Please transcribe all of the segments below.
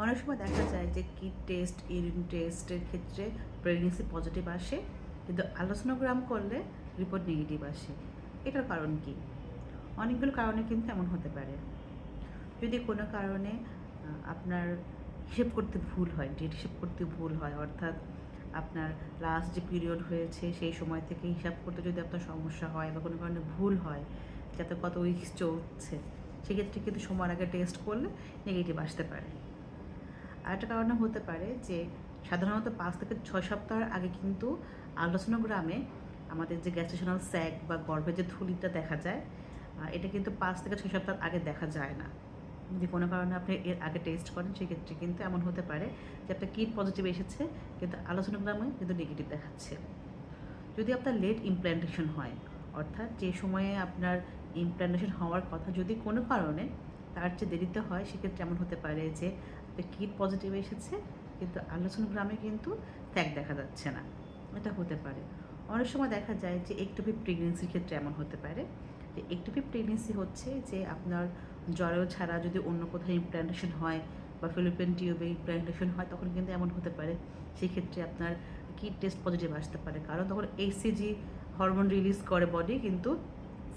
অনেক সময় দেখা যায় যে কিট টেস্ট, ইউরিন টেস্টের ক্ষেত্রে প্রেগনেন্সি পজিটিভ আসে, কিন্তু আলোচনাগ্রাম করলে রিপোর্ট নেগেটিভ আসে। এটার কারণ কি? অনেকগুলো কারণে কিন্তু এমন হতে পারে। যদি কোনো কারণে আপনার হিসেব করতে ভুল হয় ডেট হিসেব করতে ভুল হয়, অর্থাৎ আপনার লাস্ট যে পিরিয়ড হয়েছে, সেই সময় থেকে হিসাব করতে যদি আপনার সমস্যা হয় বা কোনো কারণে ভুল হয়, যাতে কত উইকস চলছে, সেক্ষেত্রে কিন্তু সময়ের আগে টেস্ট করলে নেগেটিভ আসতে পারে। আরেকটা কারণে হতে পারে যে সাধারণত পাঁচ থেকে ছয় সপ্তাহের আগে কিন্তু আলোচনাগ্রামে আমাদের যে গ্যাস্ট্রেশনাল স্যাক বা গর্ভের যে থুলিটা দেখা যায় এটা কিন্তু পাঁচ থেকে ছয় সপ্তাহ আগে দেখা যায় না। যদি কোনো কারণে আপনি এর আগে টেস্ট করেন, সেক্ষেত্রে কিন্তু এমন হতে পারে যে আপনার কিট পজিটিভ এসেছে, কিন্তু আলোচনাগ্রামে কিন্তু নেগেটিভ দেখাচ্ছে। যদি আপনার লেট ইমপ্ল্যান্টেশন হয়, অর্থাৎ যে সময়ে আপনার ইমপ্ল্যান্টেশন হওয়ার কথা যদি কোনো কারণে তার চেয়ে দেরিতে হয়, সেক্ষেত্রে এমন হতে পারে যে কিট পজিটিভ এসেছে, কিন্তু আলোচনা গ্রামে কিন্তু ত্যাগ দেখা যাচ্ছে না। এটা হতে পারে। অনেক সময় দেখা যায় যে একটোপি প্রেগনেন্সির ক্ষেত্রে এমন হতে পারে যে একটোপি প্রেগনেন্সি হচ্ছে যে আপনার জরায়ু ছাড়া যদি অন্য কোথাও ইমপ্ল্যান্টেশন হয় বা ফিলিপিন টিউবে ইমপ্ল্যান্টেশন হয়, তখন কিন্তু এমন হতে পারে। সেই ক্ষেত্রে আপনার কিট টেস্ট পজিটিভ আসতে পারে। কারণ তখন এসিজি হরমোন রিলিজ করে বডি কিন্তু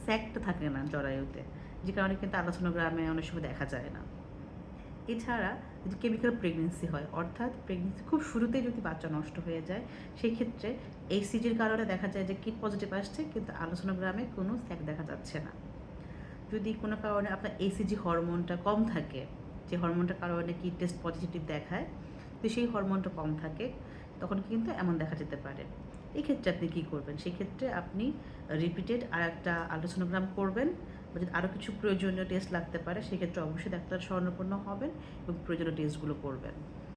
স্যাকটা থাকে না জরায়ুতে। যে কারণে কিন্তু আলোচনা গ্রামে অনেক সময় দেখা যায় না। এছাড়া যদি কেমিক্যাল প্রেগনেন্সি হয়, অর্থাৎ প্রেগনেন্সি খুব শুরুতেই যদি বাচ্চা নষ্ট হয়ে যায় সেই ক্ষেত্রে এই সিজির কারণে দেখা যায় যে কিট পজিটিভ আসছে, কিন্তু আলোচনা গ্রামে কোনো স্যাক দেখা যাচ্ছে না। যদি কোনো কারণে আপনার এসিজি হরমোনটা কম থাকে, যে হরমোনটার কারণে কিট টেস্ট পজিটিভ দেখায় তো সেই হরমোনটা কম থাকে, তখন কিন্তু এমন দেখা যেতে পারে। এক্ষেত্রে আপনি কী করবেন? সেক্ষেত্রে আপনি রিপিটেড আর একটা আলোচনাগ্রাম করবেন বা যদি আরও কিছু প্রয়োজনীয় টেস্ট লাগতে পারে, সেক্ষেত্রে অবশ্যই ডাক্তার স্বর্ণপূর্ণ হবেন এবং প্রয়োজনীয় টেস্টগুলো করবেন।